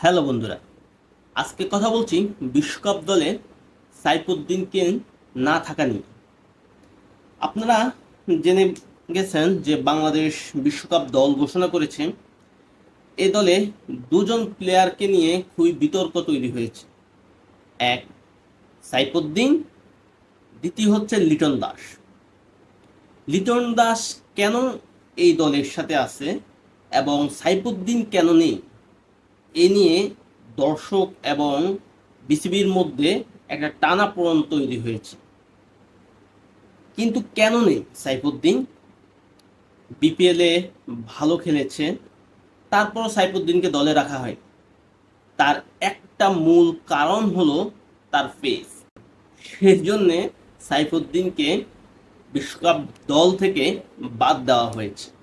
Hello বন্ধুরা, আজকে কথা বলছি বিশ্বকাপ দলে সাইফুদ্দিনকে না থাকা নিয়ে। আপনারা জেনে গেছেন যে বাংলাদেশ বিশ্বকাপ দল ঘোষণা করেছে, এ দলে দুজন প্লেয়ারকে নিয়ে খুবই বিতর্ক তৈরি হয়েছে। এক, সাইফুদ্দিন, দ্বিতীয় হচ্ছে লিটন দাস। লিটন দাস কেন এই দলের সাথে আছে এবং সাইফুদ্দিন কেন নেই? এ নিয়ে দর্শক এবং বিসিবির মধ্যে একটা টানাপোড়ন তৈরি হয়েছে। কিন্তু কেন নেই সাইফুদ্দিন? বিপিএলে ভালো খেলেছে তারপর সাইফুদ্দিনকে দলে রাখা হয়। তার একটা মূল কারণ হলো তার ফেস সেজন্যে সাইফুদ্দিনকে বিশ্বকাপ দল থেকে বাদ দেওয়া হয়েছে।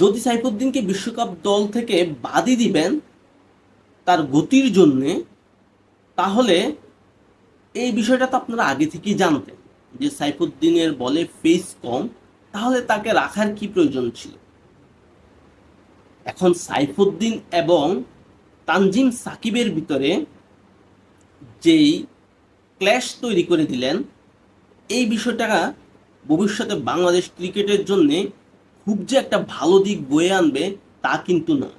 যদি সাইফুদ্দিনকে বিশ্বকাপ দল থেকে বাদই দিবেন তার গতির জন্যে, তাহলে এই বিষয়টা তো আপনারা আগে থেকেই জানতেন যে সাইফুদ্দিনের বলে ফেস কম, তাহলে তাকে রাখার কি প্রয়োজন ছিল? এখন সাইফুদ্দিন এবং তানজিম সাকিবের ভিতরে যেই ক্ল্যাশ তৈরি করে দিলেন, এই বিষয়টা ভবিষ্যতে বাংলাদেশ ক্রিকেটের জন্যে খুব যে একটা ভালো দিক বয়ে আনবে তা কিন্তু না।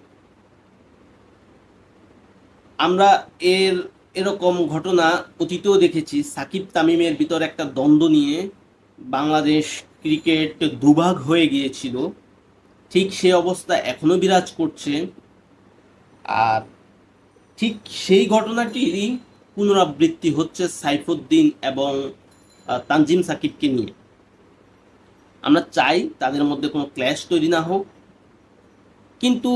আমরা এর এরকম ঘটনা অতীতেও দেখেছি। সাকিব তামিমের ভিতর একটা দ্বন্দ্ব নিয়ে বাংলাদেশ ক্রিকেট দুভাগ হয়ে গিয়েছিল। ঠিক সে অবস্থা এখনও বিরাজ করছে। আর ঠিক সেই ঘটনাটিরই পুনরাবৃত্তি হচ্ছে সাইফুদ্দিন এবং তানজিম সাকিবকে নিয়ে। আমরা চাই তাদের মধ্যে কোনো ক্ল্যাশ তৈরি না হোক। কিন্তু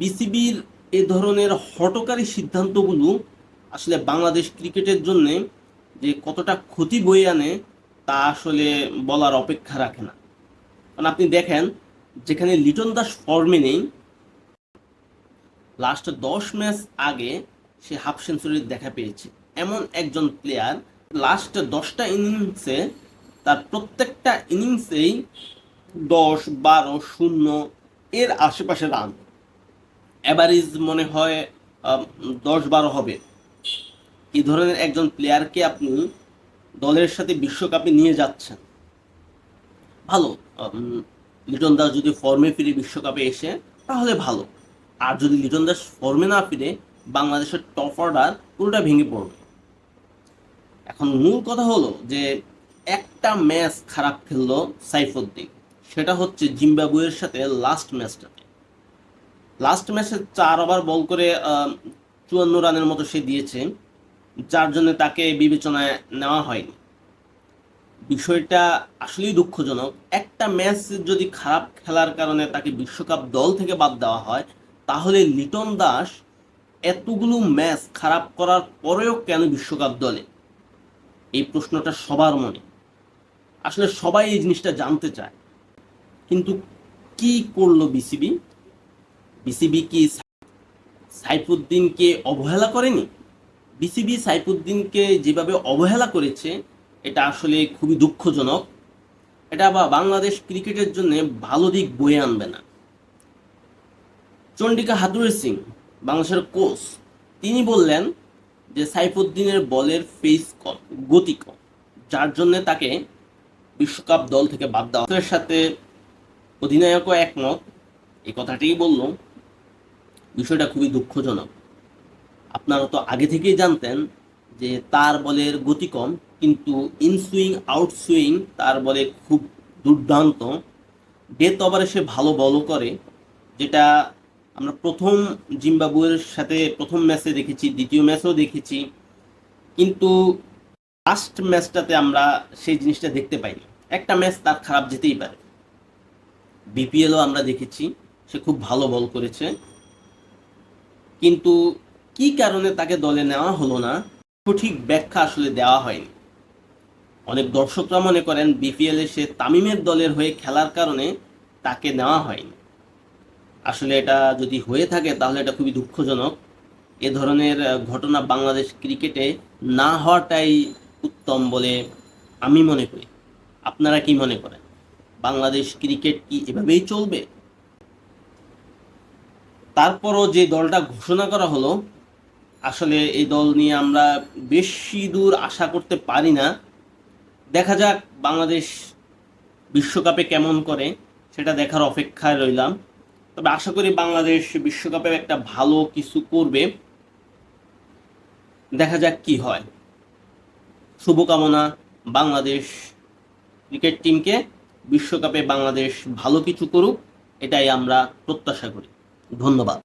বিসিবির এ ধরনের হটকারী সিদ্ধান্তগুলো আসলে বাংলাদেশ ক্রিকেটের জন্য যে কতটা ক্ষতি বয়ে আনে, তা আসলে বলার অপেক্ষা রাখে না। কারণ আপনি দেখেন, যেখানে লিটন দাস ফর্মে নেই লাস্ট দশ ম্যাচ আগে সে হাফ সেঞ্চুরির দেখা পেয়েছে। এমন একজন প্লেয়ার লাস্ট দশটা ইনিংসে তার প্রত্যেকটা ইনিংসেই দশ, বারো, শূন্য এর আশেপাশে রান। অ্যাভারেজ মনে হয় দশ, বারো হবে। এই ধরনের একজন প্লেয়ারকে আপনি দলের সাথে বিশ্বকাপে নিয়ে যাচ্ছেন। ভালো লিটন দাস যদি ফর্মে ফিরে বিশ্বকাপে এসে, তাহলে ভালো। আর যদি লিটন দাস ফর্মে না ফিরে, বাংলাদেশের টপ অর্ডার পুরোটা ভেঙে পড়বে। এখন মূল কথা হলো যে একটা ম্যাচ খারাপ খেললো সাইফুদ্দিন। সেটা হচ্ছে জিম্বাবুয়ের সাথে লাস্ট ম্যাচটাতে লাস্ট ম্যাচে চার ওভার বল করে চুয়ান্ন রানের মতো সে দিয়েছে, যার জন্য তাকে বিবেচনায় নেওয়া হয়নি। বিষয়টা আসলেই দুঃখজনক। একটা ম্যাচ যদি খারাপ খেলার কারণে তাকে বিশ্বকাপ দল থেকে বাদ দেওয়া হয়, তাহলে লিটন দাস এতগুলো ম্যাচ খারাপ করার পরেও কেন বিশ্বকাপ দলে? এই প্রশ্নটা সবার মনে। আসলে সবাই এই জিনিসটা জানতে চায়। কিন্তু কি করল বিসিবি বিসিবি কি সাইফুদ্দিনকে অবহেলা করেনি? বিসিবি সাইফুদ্দিনকে যেভাবে অবহেলা করেছে, এটা আসলে খুবই দুঃখজনক। এটা বা বাংলাদেশ ক্রিকেটের জন্য ভালো দিক বয়ে আনবে না। চন্ডিকা হাতুরে সিং, বাংলাদেশের কোচ, তিনি বললেন যে সাইফুদ্দিনের বলের ফেস কম গতি কম যার জন্য তাকে বিশ্বকাপ দল থেকে বাদ দেওয়া। সাথে অধিনায়কও একমত। এই কথাটিই বলল বিষয়টা খুবই দুঃখজনক। আপনারা তো আগে থেকেই জানতেন যে তার বলের গতি কম, কিন্তু ইন সুইং আউট সুইং তার বলে খুব দুর্দান্ত। ডেথ ওভারে সে ভালো বলও করে, যেটা আমরা প্রথম জিম্বাবুয়ের সাথে প্রথম ম্যাচে দেখেছি, দ্বিতীয় ম্যাচেও দেখেছি। কিন্তু লাস্ট ম্যাচটাতে আমরা সেই জিনিসটা দেখতে পাইনি। একটা ম্যাচ তার খারাপ যেতেই পারে। বিপিএলও আমরা দেখেছি, সে খুব ভালো বল করেছে। কিন্তু কি কারণে তাকে দলে নেওয়া হলো না, সঠিক ব্যাখ্যা আসলে দেওয়া হয়নি। অনেক দর্শকরা মনে করেন বিপিএল সে তামিমের দলের হয়ে খেলার কারণে তাকে নেওয়া হয়নি। আসলে এটা যদি হয়ে থাকে, তাহলে এটা খুবই দুঃখজনক। এ ধরনের ঘটনা বাংলাদেশ ক্রিকেটে না হওয়াটাই উত্তম বলে আমি মনে করি। আপনারা কি মনে করেন? বাংলাদেশ ক্রিকেট কি এভাবেই চলবে? তারপরও যে দলটা ঘোষণা করা হলো, আসলে এই দল নিয়ে আমরা বেশি দূর আশা করতে পারি না। দেখা যাক বাংলাদেশ বিশ্বকাপে কেমন করে, সেটা দেখার অপেক্ষায় রইলাম। তবে আশা করি বাংলাদেশ বিশ্বকাপে একটা ভালো কিছু করবে। দেখা যাক কি হয়। শুভকামনা বাংলাদেশ ক্রিকেট টিমকে বিশ্বকাপে বাংলাদেশ ভালো কিছু করুক এটাই আমরা প্রত্যাশা করি। ধন্যবাদ।